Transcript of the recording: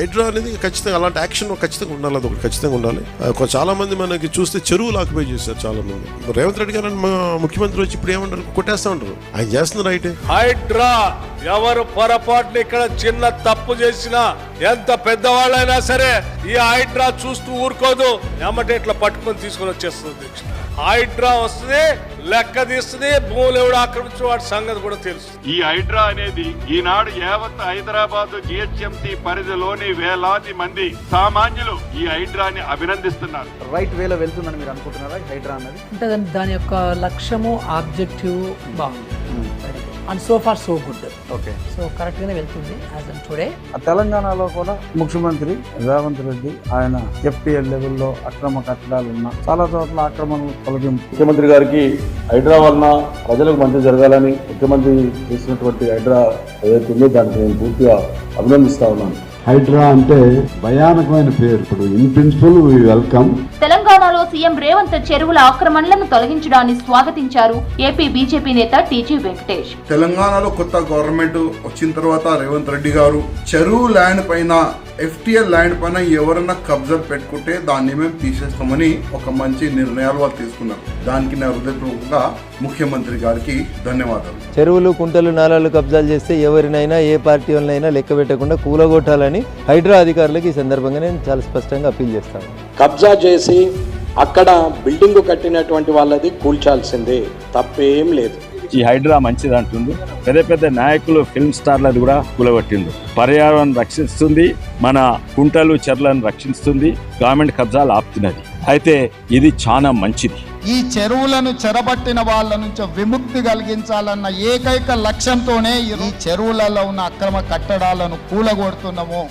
హైడ్రా అనేది ఖచ్చితంగా అలాంటి యాక్షన్ ఖచ్చితంగా ఉండాలి అది ఒకటి ఖచ్చితంగా ఉండాలి. చాలా మంది మనకి చూస్తే చెరువులు ఆక్యుపై చేశారు చాలా మంది రేవంత్ రెడ్డి గారు మా ముఖ్యమంత్రి వచ్చి ఇప్పుడు ఏమంటారు? కొట్టేస్తా ఉంటారు. ఆయన చేస్తున్నారు రైటే హైడ్రా! ఎవరు పొరపాటున ఇక్కడ చిన్న తప్పు చేసినా ఎంత పెద్దవాళ్ళైనా సరే ఈ హైడ్రా చూస్తూ ఊరుకోదు. ఎమ్మటే ఇట్లా పట్టుకొని తీసుకొని వచ్చేస్తుంది అధ్యక్ష. హైడ్రా వస్తుంది లెక్క తీస్తుంది భూములు ఎవడు ఆక్రమించి వాడి సంగతి కూడా తెలుసు ఈ హైడ్రా అనేది ఈనాడు యావత్ హైదరాబాద్ జిహెచ్ఎంసి పరిధిలోని వేలాది మంది సామాన్యులు ఈ హైడ్రాని అభినందిస్తున్నారు. రైట్ వేలో వెళ్తుందని మీరు అనుకుంటున్నారా? హైడ్రా అన్నది అంటే దాని దాని యొక్క లక్ష్యము ఆబ్జెక్టివ్ బాగుంది. And so far so good okay so కరెక్ట్గానే వెళ్తుంది యాజ్ టుడే ఆ తెలంగాణలో కూడా ముఖ్యమంత్రి రేవంత్ రెడ్డి ఆయన ఎఫ్టీఎల్ లెవెల్లో అక్రమ కట్టడాలు ఉన్న చాలా చోట్ల ఆక్రమణలు తొలగింపు. ముఖ్యమంత్రి గారికి హైడ్రా వలన ప్రజలకు మంచి జరగాలని ముఖ్యమంత్రి చేసినటువంటి హైడ్రా ఏదైతే ఉందో దానికి నేను పూర్తిగా అభినందిస్తా ఉన్నాను. హైడ్రా అంటే భయానకమైన పేరు. ఇప్పుడు ఇన్ ప్రిన్సిపల్ వి వెల్కమ్ తెలంగాణలో సీఎం రేవంత్ చెరువుల ఆక్రమణలను తొలగించడాన్ని స్వాగతించారు ఏపీ బీజేపీ నేత టీజీ వెంకటేష్. తెలంగాణలో కొత్త గవర్నమెంట్ వచ్చిన తర్వాత రేవంత్ రెడ్డి గారు చెరువు ల్యాండ్ పైన ఎఫ్టిఎల్ ల్యాండ్ పైన ఎవరన్నా కబ్జాలు పెట్టుకుంటే దాన్ని మేము తీసేస్తామని ఒక మంచి నిర్ణయాలు వాళ్ళు తీసుకున్నారు. దానికి నా హృదయపూర్వకంగా ముఖ్యమంత్రి గారికి ధన్యవాదాలు. చెరువులు కుంటలు నాలాలు కబ్జాలు చేస్తే ఎవరినైనా ఏ పార్టీ వాళ్ళనైనా లెక్క పెట్టకుండా కూలగొట్టాలని హైడ్రా అధికారులకు ఈ సందర్భంగా నేను చాలా స్పష్టంగా అప్పీల్ చేస్తాను. కబ్జా చేసి అక్కడ బిల్డింగ్ కట్టినటువంటి వాళ్ళది కూల్చాల్సిందే. తప్పేం లేదు. ఈ హైడ్రా మంచిది అంటుంది పెద్ద పెద్ద నాయకులు ఫిల్మ్ స్టార్లది కూడా కూలగొట్టింది పర్యావరణం రక్షిస్తుంది మన కుంటలు చెర్లను రక్షిస్తుంది గవర్నమెంట్ కబ్జాలు ఆపుతున్నది. అయితే ఇది చాలా మంచిది. ఈ చెరువులను చెరబట్టిన వాళ్ళ నుంచి విముక్తి కలిగించాలన్న ఏకైక లక్ష్యంతోనే ఈ చెరువులలో ఉన్న అక్రమ కట్టడాలను కూలగొడుతున్నాము.